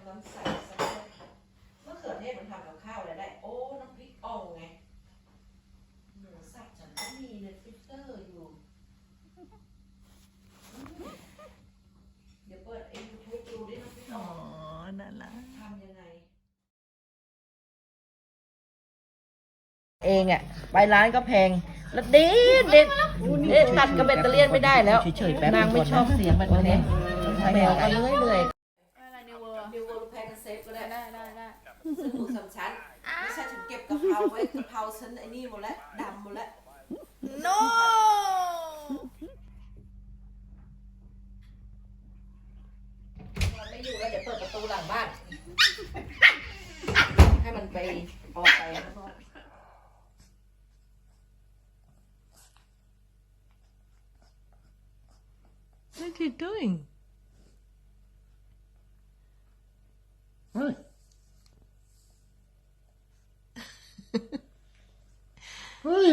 ำน้ำใสสักหน่อยมะเขือเทศมันทำกับข้าวอะไรได้ โอ้ น้ำพริกอ่องไงหมูสับฉันก็มีในฟริซเตอร์อยู่อืมเดี๋ยวเปิดไอ้ยูทูบดูดิน้ำพริกอ๋อ่ออง นั่นละ ทำยังไง เองอะไปร้านก็แพง แล้วเด็ดเด็ดเด็ดตัดกระเบ็ดตะเลียนไม่ได้แล้ว เฉยๆแป๊บนางไม่ชอบเสียงแบบนี้ใช่แมวก็เลื่อยเซื้อหมูสามชั้นไม่ใช่ฉันเก็บกะเพราไว้กะเพราฉันไอ้นี่หมดแล้วดำหมดแล้ว no มันไม่อยู่แล้วเดี๋ยวเปิดประตูหลังบ้าน ให้มันไปออกไปข้างนอก What are you doing เฮ้ย เฮ้ย